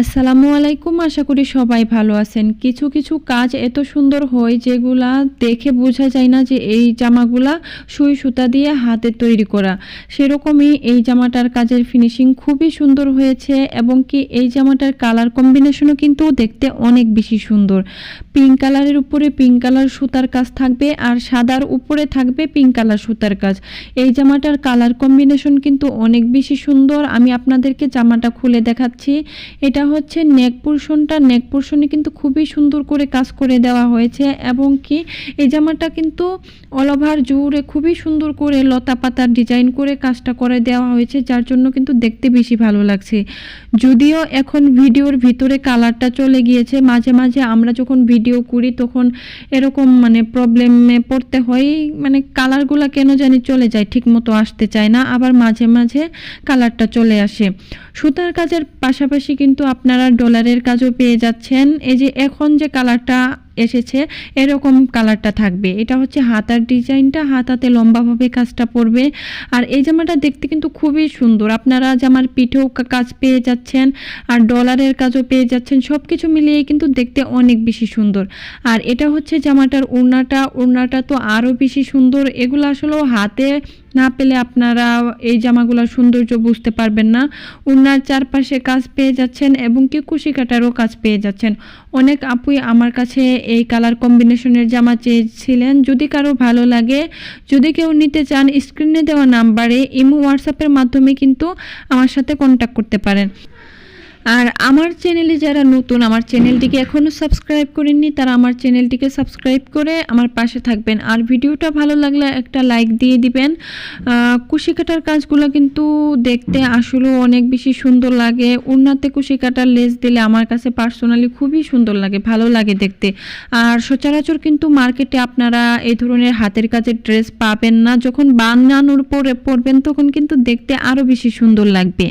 আসসালামু আলাইকুম, আশা করি সবাই ভালো আছেন। কিছু কিছু কাজ এত সুন্দর হয় যেগুলা দেখে বোঝা যায় না যে এই জামাগুলা সুই সুতা দিয়ে হাতে তৈরি করা। সেরকমই এই জামাটার কাজের ফিনিশিং খুবই সুন্দর হয়েছে এবং কি এই জামাটার কালার কম্বিনেশনও কিন্তু দেখতে অনেক বেশি সুন্দর। পিঙ্ক কালারের উপরে পিঙ্ক কালার সুতার কাজ থাকবে আর সাদার উপরে থাকবে পিঙ্ক কালার সুতার কাজ। এই জামাটার কালার কম্বিনেশন কিন্তু অনেক বেশি সুন্দর। আমি আপনাদেরকে জামাটা খুলে দেখাচ্ছি। এটা হচ্ছে নেক পোর্শনটা নেক পোর্শনে কিন্তু খুবই সুন্দর করে কাজ করে দেওয়া হয়েছে এবং কি এই জামাটা কিন্তু অল ওভার জুড়ে খুবই সুন্দর করে লতা পাতার ডিজাইন করে কাজটা করে দেওয়া হয়েছে, যার জন্য কিন্তু দেখতে বেশি ভালো লাগছে। যদিও এখন ভিডিওর ভিতরে কালারটা চলে গিয়েছে, মাঝে মাঝে আমরা যখন ভিডিও করি তখন এরকম মানে প্রবলেমে পড়তে হয় মানে কালারগুলো কেন জানি চলে যায় ঠিক মতো আসতে চায় না, আবার মাঝে মাঝে কালারটা চলে আসে। সুতার কাজের পাশাপাশি কিন্তু আপনারা ডলারের কাজও পেয়ে যাচ্ছেন। এই যে এখন যে কালারটা এসেছে, এরকম কালারটা থাকবে। এটা হচ্ছে হাতার ডিজাইনটা, হাতাতে লম্বাভাবে কাজটা পড়বে। আর এই জামাটা দেখতে কিন্তু খুবই সুন্দর। আপনারা জামার পিঠেও কাজ পেয়ে যাচ্ছেন, আর ডলারের কাজও পেয়ে যাচ্ছেন। সব কিছু মিলিয়ে কিন্তু দেখতে অনেক বেশি সুন্দর। আর এটা হচ্ছে জামাটার ওড়নাটা ওড়নাটা তো আরও বেশি সুন্দর। এগুলো আসলেও হাতে না পেলে আপনারা এই জামাগুলোর সৌন্দর্য বুঝতে পারবেন না। ওড়নার চারপাশে কাজ পেয়ে যাচ্ছেন এবং কি কুশি কাটারও কাজ পেয়ে যাচ্ছেন। অনেক আপুই আমার কাছে এই কালার কম্বিনেশনের জামা চেয়েছিলেন। যদি কারও ভালো লাগে, যদি কেউ নিতে চান স্ক্রিনে দেওয়া নাম্বারে ইমো হোয়াটসঅ্যাপের মাধ্যমে কিন্তু আমার সাথে কন্ট্যাক্ট করতে পারেন। আর আমার চ্যানেলে যারা নতুন, আমার চ্যানেলটিকে এখনও সাবস্ক্রাইব করেননি, তারা আমার চ্যানেলটিকে সাবস্ক্রাইব করে আমার পাশে থাকবেন। আর ভিডিওটা ভালো লাগলে একটা লাইক দিয়ে দিবেন। কুশি কাটার কাজগুলো কিন্তু দেখতে আসলেও অনেক বেশি সুন্দর লাগে। উন্নাতে কুশি কাটার লেস দিলে আমার কাছে পার্সোনালি খুবই সুন্দর লাগে, ভালো লাগে দেখতে। আর সচরাচর কিন্তু মার্কেটে আপনারা এই ধরনের হাতের কাজের ড্রেস পাবেন না। যখন বানানোর পরে পরবেন, তখন কিন্তু দেখতে আরও বেশি সুন্দর লাগবে।